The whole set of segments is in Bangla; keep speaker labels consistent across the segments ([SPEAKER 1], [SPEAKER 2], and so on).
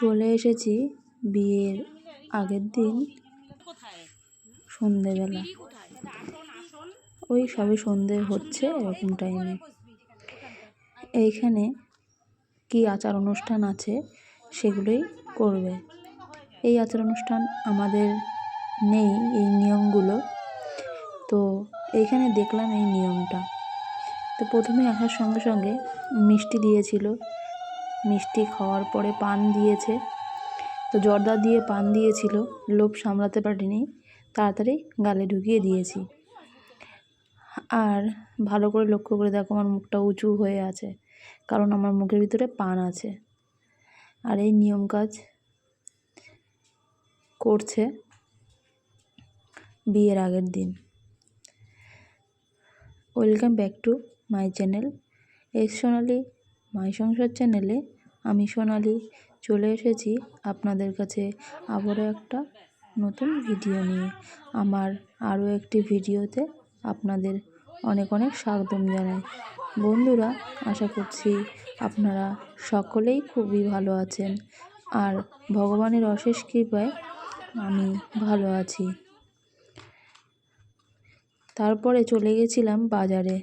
[SPEAKER 1] চলে এসেছি বিয়ের আগের দিন সন্ধেবেলা। ওই সবে সন্ধে হচ্ছে এরকম টাইমে এইখানে কি আচার অনুষ্ঠান আছে সেগুলোই করবে। এই আচার অনুষ্ঠান আমাদের নেই এই নিয়মগুলো। তো এইখানে দেখলাম এই নিয়মটা। তো প্রথমে আসার সঙ্গে সঙ্গে মিষ্টি দিয়েছিল। মিষ্টি খাওয়ার পরে পান দিয়েছে। তো জর্দা দিয়ে পান দিয়েছিল, লোভ সামলাতে পারিনি, তাড়াতাড়ি গালে ঢুকিয়ে দিয়েছি। আর ভালো করে লক্ষ্য করে দেখো আমার মুখটা উঁচু হয়ে আছে, কারণ আমার মুখের ভিতরে পান আছে। আর এই নিয়ম কাজ করছে বিয়ের আগের দিন। Welcome back to my channel. S Sonali my Sansar চ্যানেলে আমি সোনালি চলে এসেছি আপনাদের কাছে আবারও একটা নতুন ভিডিও নিয়ে। আমার আরও একটি ভিডিওতে আপনাদের অনেক অনেক স্বাগতম জানাই। বন্ধুরা, আশা করছি আপনারা সকলেই খুবই ভালো আছেন আর ভগবানের অশেষ কৃপায় আমি ভালো আছি। তারপরে চলে গেছিলাম বাজারে।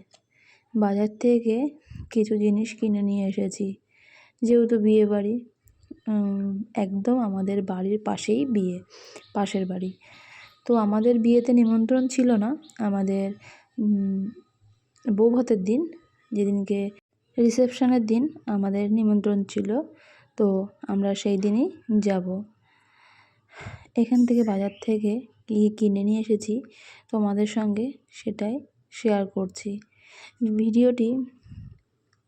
[SPEAKER 1] বাজার থেকে কিছু জিনিস কিনে নিয়ে এসেছি। যেহেতু বিয়ে বাড়ি একদম আমাদের বাড়ির পাশেই বিয়ে, পাশের বাড়ি। তো আমাদের বিয়েতে নিমন্ত্রণ ছিল না। আমাদের বৌভাতের দিন, যেদিনকে রিসেপশনের দিন আমাদের নিমন্ত্রণ ছিল, তো আমরা সেই দিনই যাব। এখান থেকে বাজার থেকে কী কিনে নিয়ে এসেছি তোমাদের সঙ্গে সেটাই শেয়ার করছি। ভিডিওটি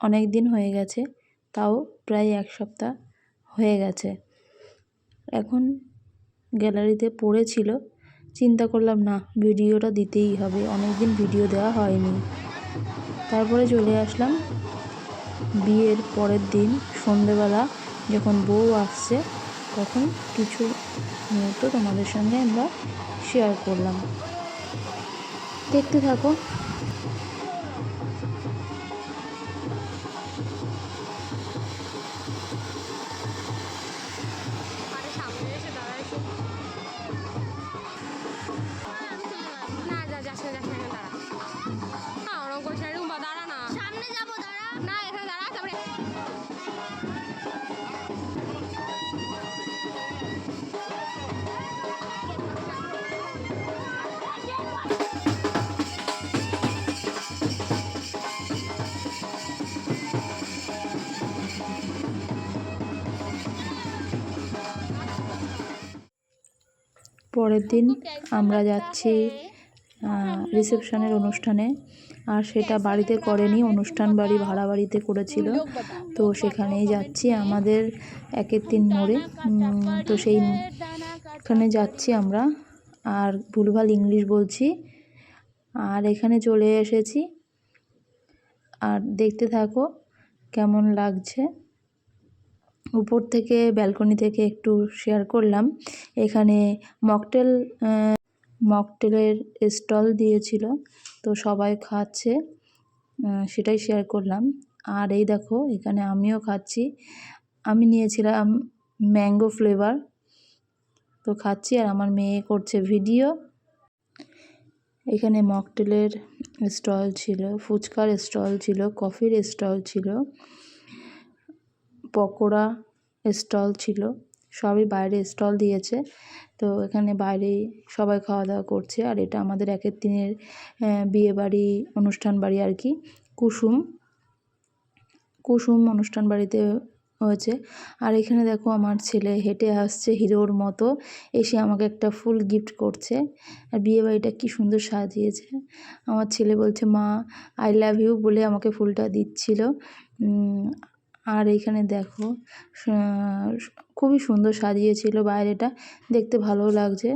[SPEAKER 1] অনেক দিন হয়ে গেছে। তাও প্রায় এক সপ্তাহ হয়ে গেছে। এখন গ্যালারিতে পড়েছিল। চিন্তা করলাম, না, ভিডিওটা দিতেই হবে। অনেক দিন ভিডিও দেওয়া হয়নি। তারপরে চলে আসলাম। বিয়ের পরের দিন সন্ধেবেলা যখন বউ আসছে, তখন কিছু মুহূর্ত তোমাদের সঙ্গে আমরা শেয়ার করলাম। দেখতে থাকো। পরের দিন আমরা যাচ্ছি রিসেপশনের অনুষ্ঠানে। আর সেটা বাড়িতে করেনি অনুষ্ঠান বাড়ি ভাড়া বাড়িতে করেছিল। তো সেখানেই যাচ্ছি আমাদের একের তিন মোড়ে। তো সেই ওখানে যাচ্ছি আমরা। আর ভুলভাল ইংলিশ বলছি। আর এখানে চলে এসেছি। আর দেখতে থাকো কেমন লাগছে। উপর থেকে ব্যালকনি থেকে একটু শেয়ার করলাম। এখানে মকটেল মকটেলের স্টল দিয়েছিল, তো সবাই খাচ্ছে সেটাই শেয়ার করলাম। আর এই দেখো, এখানে আমিও খাচ্ছি। আমি নিয়েছিলাম ম্যাঙ্গো ফ্লেভার তো খাচ্ছি আর আমার মেয়ে করছে ভিডিও এখানে মকটেলের স্টল ছিল, ফুচকার স্টল ছিল কফির স্টল ছিল। পকোড়া স্টল ছিল, সবই বাইরে স্টল দিয়েছে। তো এখানে বাইরে সবাই খাওয়া দাওয়া করছে, আর এটা আমাদের একের দিনের বিয়ে বাড়ি অনুষ্ঠান বাড়ি আর কি, কুসুম। কুসুম অনুষ্ঠান বাড়িতে হয়েছে। আর এখানে দেখো আমার ছেলে হেঁটে আসছে হিরোর মতো, এসে আমাকে একটা ফুল গিফট করছে। আর বিয়ে বাড়িটা কী সুন্দর সাজিয়েছে। আমার ছেলে বলছে, মা আই লাভ ইউ বলে আমাকে ফুলটা দিচ্ছিল। আর এইখানে দেখো খুবই সুন্দর সাজিয়েছিল বাইরেটা, দেখতে ভালোও লাগছে।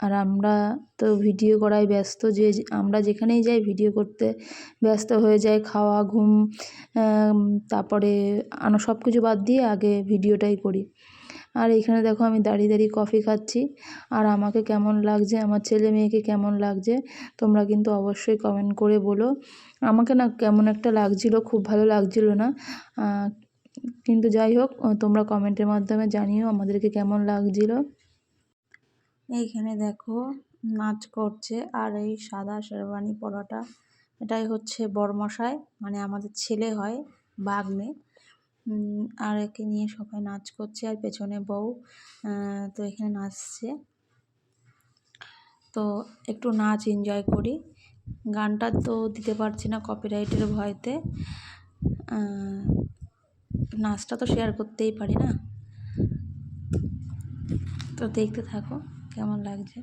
[SPEAKER 1] আর আমরা তো ভিডিও করায় ব্যস্ত, যে আমরা যেখানেই যাই ভিডিও করতে ব্যস্ত হয়ে যাই খাওয়া, ঘুম তারপরে আনো সব কিছু বাদ দিয়ে আগে ভিডিওটাই করি। আর এইখানে দেখো আমি দাঁড়িয়ে দাঁড়িয়ে কফি খাচ্ছি। আর আমাকে কেমন লাগছে, আমার ছেলে মেয়েকে কেমন লাগছে, তোমরা কিন্তু অবশ্যই কমেন্ট করে বলো। আমাকে না কেমন একটা লাগছিল, খুব ভালো লাগছিল না। কিন্তু যাই হোক তোমরা কমেন্টের মাধ্যমে জানিও আমাদেরকে কেমন লাগছিল। এইখানে দেখো নাচ করছে, আর এই সাদা শেরওয়ানি পরাটা, এটাই হচ্ছে বরমশাই মানে আমাদের ছেলে হয় বাগনে আর একে নিয়ে সবাই নাচ করছে আর পেছনে বউ তো এখানে নাচছে। তো একটু নাচ এনজয় করি। গানটা তো দিতে পারছি না কপিরাইটের ভয়তে। নাচটা তো শেয়ার করতেই পারি না। তো দেখতে থাকো কেমন লাগছে।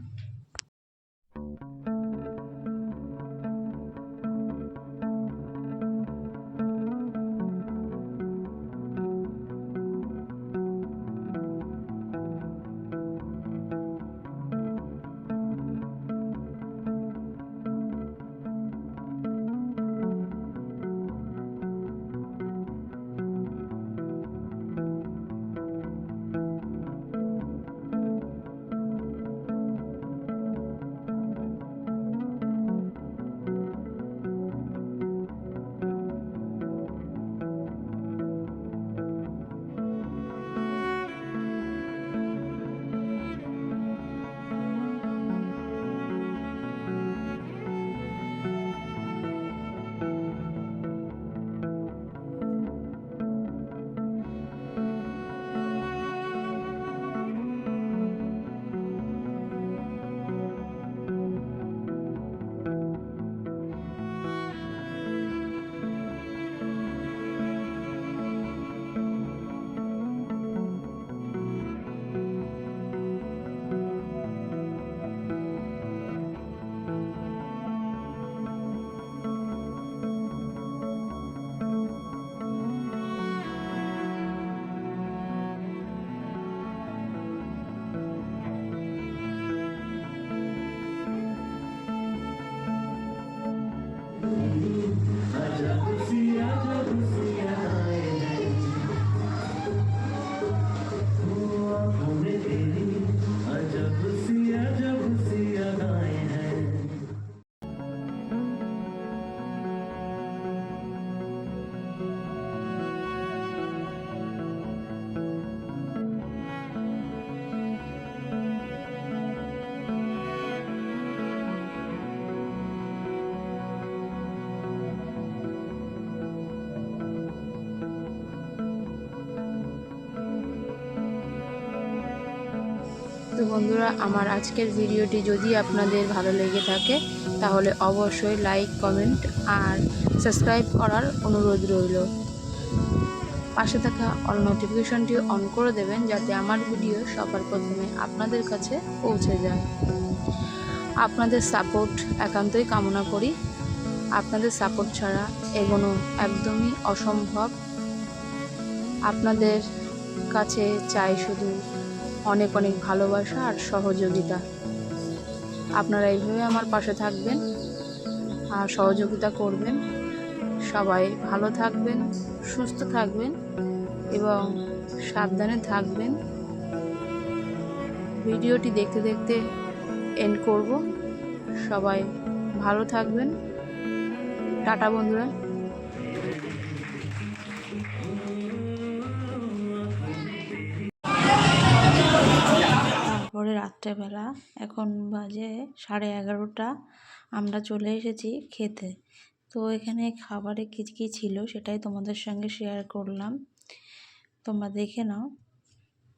[SPEAKER 1] Haja, se haja তো বন্ধুরা, আমার আজকের ভিডিওটি যদি আপনাদের ভালো লেগে থাকে, তাহলে অবশ্যই লাইক কমেন্ট আর সাবস্ক্রাইব করার অনুরোধ রইল। পাশে থাকা অল নোটিফিকেশনটি অন করে দেবেন, যাতে আমার ভিডিও সবার প্রথমে আপনাদের কাছে পৌঁছে যায়। আপনাদের সাপোর্ট একান্তই কামনা করি। আপনাদের সাপোর্ট ছাড়া এগোনো একদমই অসম্ভব। আপনাদের কাছে চাই শুধু অনেক অনেক ভালোবাসা আর সহযোগিতা। আপনারা এইভাবে আমার পাশে থাকবেন, আর সহযোগিতা করবেন। সবাই ভালো থাকবেন, সুস্থ থাকবেন এবং সাবধানে থাকবেন। ভিডিওটি দেখতে দেখতে এন্ড করব। সবাই ভালো থাকবেন। টাটা বন্ধুরা। তারপরে রাত্রেবেলা এখন বাজে সাড়ে এগারোটা, আমরা চলে এসেছি খেতে। তো এখানে খাবারে কী কী ছিল সেটাই তোমাদের সঙ্গে শেয়ার করলাম। তোমরা দেখে নাও।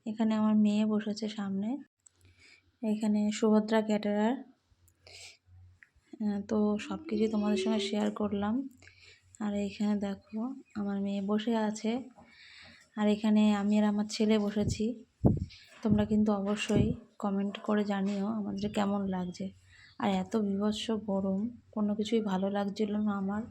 [SPEAKER 1] এখানে আমার মেয়ে বসেছে সামনে। এখানে সুভদ্রা ক্যাটারার তো সব কিছুই তোমাদের সঙ্গে শেয়ার করলাম। আর এখানে দেখো, আমার মেয়ে বসে আছে। আর এখানে আমি আর আমার ছেলে বসেছি। তোমরা কিন্তু অবশ্যই কমেন্ট করে জানিও আমাদের কেমন লাগছে। আর এত বিভৎস গরম, কোনো কিছুই ভালো লাগছিল না আমার।